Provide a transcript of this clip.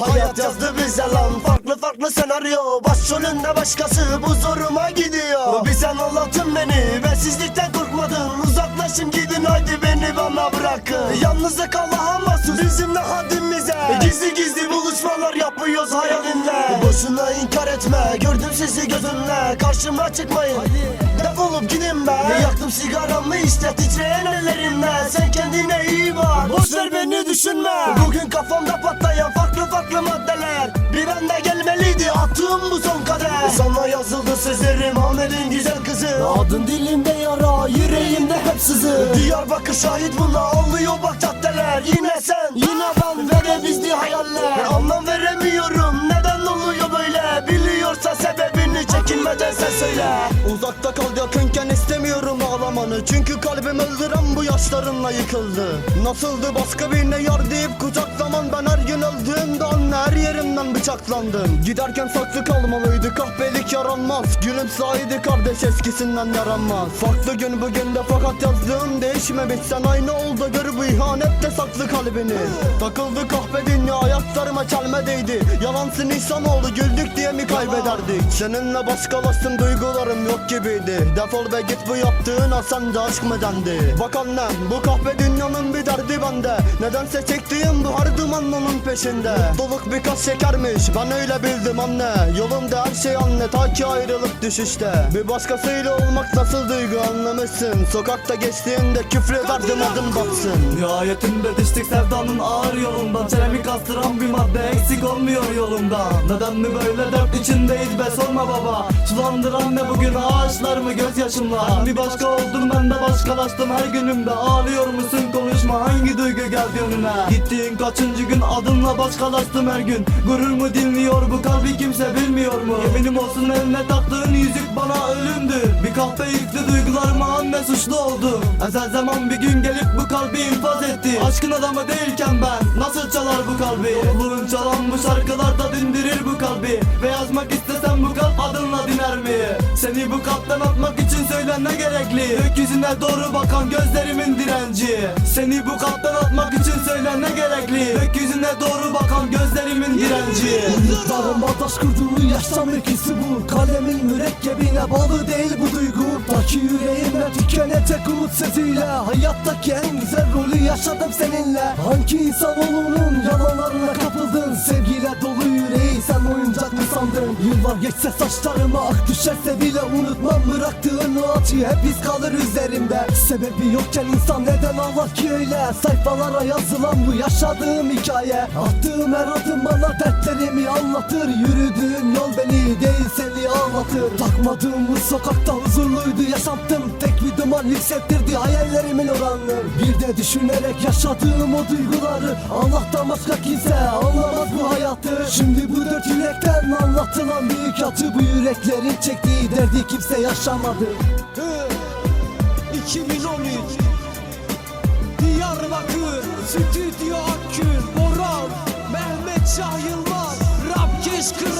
Hayat yazdı bize lan. Farklı farklı senaryo. Başrolünde başkası bu zoruma gidiyor. Bir sen anlatın beni. Bensizlikten korkmadın Uzaklaşın gidin. Haydi beni bana bırakın. Yalnızlık Allah'a mahsus. Bizim ne haddimize. Gizli gizli buluşmalar yapıyoruz hayalinle Boşuna inkar etme. Gördüm sizi gözümle. Karşıma çıkmayın. Defolup gidin be. Yaktım sigaramı işte. Titreyen ellerimle. Sen kendine iyi bak. Boş ver beni düşünme. Bugün kafamda patlayan farklı farklı Bir anda gelmeliydi attığım bu son kader. Sana yazıldı sözlerim Ahmet'in güzel kızı. Adın dilimde yara yüreğimde hep sızı. Diyarbakır şahit buna ağlıyor bak caddeler. Yine sen yine ben ve de bizli hayaller. Anlam veremiyorum neden oluyor böyle? Biliyorsa sebebini çekinmeden sen söyle. Uzakta kal ağlamanı Çünkü kalbim öldüren bu yaşlarınla yıkıldı. Nasıldı başka birine yar deyip kucaklaman Ben her gün öldüğümde anne her yerimden bıçaklandım. Giderken saklı kalmalıydı kahpelik yaranmaz. Gülümsaydı kardeş eskisinden yaranmaz. Farklı gün bugün de fakat yazdığım değişmemiş Sen aynı ol da gör bu ihanette saklı kalbini. Takıldı kahpe dünya ayaklarıma çelme Yalansın insan oldu güldük diye mi kaybederdik? Seninle başkalaştım duygularım yok gibiydi. Defol ve git bu yaptığın sence aşk mı dendi Bak annem bu kahpe dünyanın bir derdi bende. Nedense çektiğim bu her duman onun peşinde. Mutluluk birkaç şekermiş ben öyle bildim anne. Yolumda her şey anne ta ki ayrılık düşüşte. Bir başkasıyla olmak nasıl duygu anlamışsın? Sokakta geçtiğinde küfrederdim adım batsın. Nihayetinde düştük sevdanın ağır yolundan. Çenemi kastıran bir madde eksik olmuyor yolumda. Neden mi böyle dert içindeyiz be sorma baba. Sulandıran ne bugün ağaçlarımı gözyaşımla? Bir başka oldum ben de başkalaştım her günümde Ağlıyor musun? Konuşma hangi duygu geldi önüne? Gittiğin kaçıncı gün? Adınla başkalaştım her gün. Gurur mu dinliyor bu kalbi kimse bilmiyor mu? Yeminim olsun eline taktığın yüzük bana ölümdür. Bir kahpe yüklü duygularıma anne suçlu oldu Ezel zaman bir gün gelip bu kalbi infaz etti. Aşkın adamı değilken ben nasıl çalar bu kalbi? Yokluğun çalan bu şarkılarda dindirir bu kalbi. Ve yazmak istesem bu kalp adınla diner Seni bu kalpten atmak için söyle ne gerekli. Gökyüzüne doğru bakan gözlerimin direnci. Seni bu kalpten atmak için söyle ne gerekli. Gökyüzüne doğru bakan gözlerimin direnci. Umutlarıma taş kurduğu yaşam ikisi bu. Kalemin mürekkebine bağlı değil bu duygu. Taki yüreğimle tükenecek umut sesiyle. Hayattaki en güzel rolü yaşadım seninle. Hangi insanoğlunun yalanlarına kapıldın? Sevgiyle dolu sen oyuncak mı sandın? Yıllar geçse saçlarıma ak düşerse bile unutmam. Bıraktığın o acı hep iz kalır üzerimde. Sebebi yokken insan neden ağlar ki öyle? Sayfalara yazılan bu yaşadığım hikaye. Attığım her adım bana dertlerimi anlatır. Yürüdüğüm yol beni değil seni ağlatır. Takmadığım bu sokakta huzurluydu yaşantım Tek bir duman yükseltirdi hayallerimin oranını. Bir de düşünerek yaşadığım o duyguları Allah'tan başka kimse anlamaz bu hayatı. Şimdi bu dört yürekten anlatılan büyük acı Bu yüreklerin çektiği derdi kimse yaşamadı. 2013 Diyarbakır Stüdyo Akgün Boran Mehmet Şah Yılmaz Rapkeş Kral